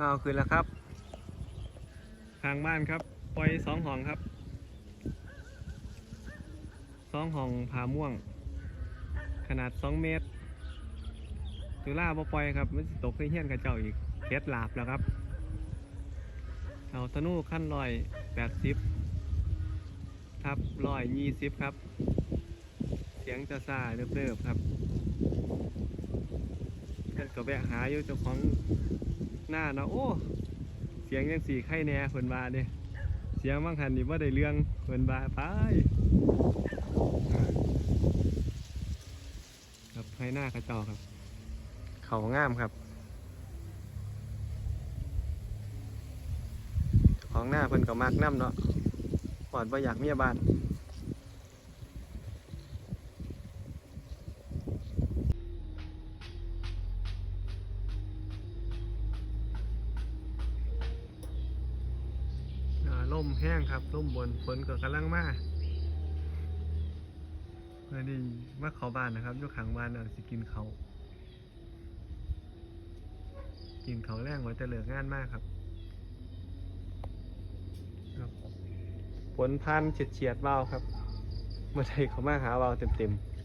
อ้าวขึ้นแล้วครับทางบ้านครับ ปล่อยสองห้องครับสองห้องผาม่วง ขนาดสองเมตร ตุล่าบ่ปล่อยครับ มันตกให้เฮี้ยนกับเจ้าอีกเคล็ดหลาบแล้วครับ เอาธนูขั้นลอยแปดสิบทับลอยยี่สิบครับ เสียงจะซาเนิบๆครับเพื่อนก็แวะหาอยู่เจ้าของ หน้าเนาะโอ้เสียงยังสี่ไข่แน่เพิ่นว่าเด้เสียงบางทันนี่ว่าได้เรื่องเพิ่นว่าไปครับให้หน้ากระจอกครับ เขางามครับของหน้าเพิ่นก็มักน้ำเนาะปอดว่าอยากเมียบ้าน ล่มแห้งครับล่มบนฝนก็กำลังมาเมื่อนี้มาเขาบ้านนะครับยู่ขังบ้านเอาสิกินเขากินเขาแรงไว้จะเหลืองานมากครับฝนพันเฉียดเฉียดเบาครับเมื่อใดเขามาหาเบาเต็มเต็มๆ